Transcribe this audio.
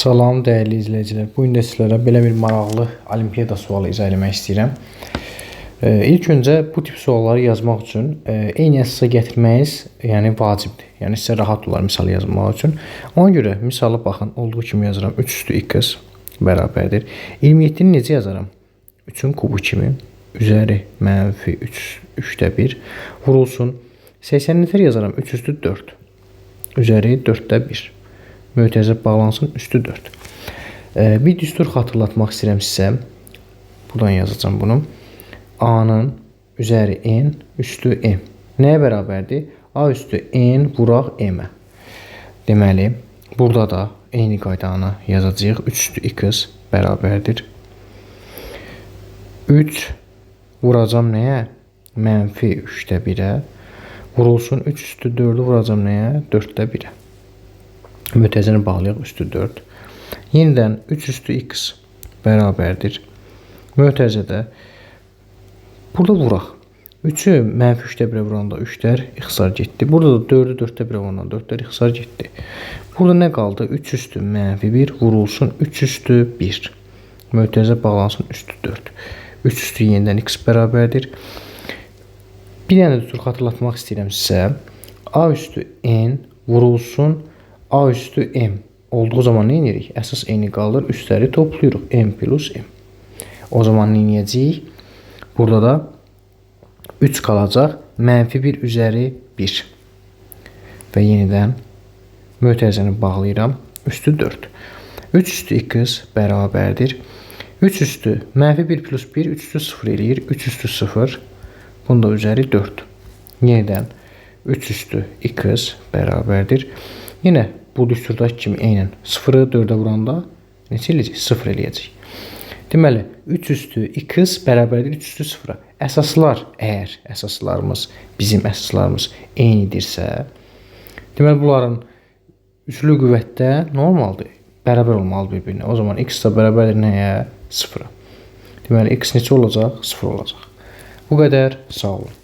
Salam dəyərli izləyicilər. Bu gün də sizlərə belə bir maraqlı olimpiada sualı izah etmək istəyirəm. E, ilk öncə bu tip sualları yazmaq üçün e, eyni əsasa gətirməyiniz, yəni vacibdir. Yəni sizə rahat olar misal yazmaq üçün. Ona görə misalı baxın, olduğu kimi yazıram. 3 üstü x bərabərdir. 27-ni necə yazaram? 3-ün kubu kimi üzəri mənfi 3 3də 1 vurulsun. 80 nəfər yazaram 3 üstü 4. Üzəri 4də 1. Mötərizə bağlansın üstü 4. Ee, bir düstur xatırlatmaq istəyirəm sizə. Buradan yazacağım bunu. A-nın üzəri n üstü m. Nəyə bərabərdir? A üstü n vuraq m-ə. Deməli, burada da eyni qaydanı yazacağıq. 3 üstü x bərabərdir. 3 vuracam nəyə? Mənfi 3-də 1-ə. Vurulsun 3 üstü 4-ü vuracam nəyə? 4-də 1-ə. Mütəzəni bağlayaq üstü 4. Yenidən 3 üstü x bərabərdir. Mötəzədə burada vuraq. 3-ü mənfi 3-də 1-ə vuranda 3-lər ixtisar getdi. Burada da 4-ü 4-də 1-ə vuranda 4-lər ixtisar getdi. Burada nə qaldı? 3 üstü mənfi 1 vurulsun 3 üstü 1. Mötəzə bağlansın üstü 4. 3 üstü yenidən x bərabərdir. Bir dənə də tur xatırlatmaq istəyirəm sizə. A üstü n vurulsun A üstü M olduğu zaman ne edirik? Əsas eni qalır, üstləri. M plus M. O zaman ne edəcəyik? Burada da 3 qalacaq. Mənfi 1 üzəri 1. Və yenidən mötərizəni bağlayıram. Üstü 4. 3 üstü x bərabərdir. 3 üstü mənfi 1 plus 1 3 üstü 0 eləyir. 3 üstü 0. Bunda üzəri 4. Yenidən 3 üstü x bərabərdir. Yine bu düsturdakı kimi eynən 0-ı 4-ə vuranda neçə eləyəcək? 0 eləyəcək. Deməli, 3 üstü x bərabərdir 3 üstü 0-a. Əsaslar, əgər əsaslarımız, bizim əsaslarımız eynidirsə, deməli bunların üçlü qüvvətdə normaldır. Bərabər olmalı bir-birinə. O zaman x də bərabərdir nəyə? 0-a. Deməli, x neçə olacaq? 0 olacaq. Bu qədər. Sağ olun.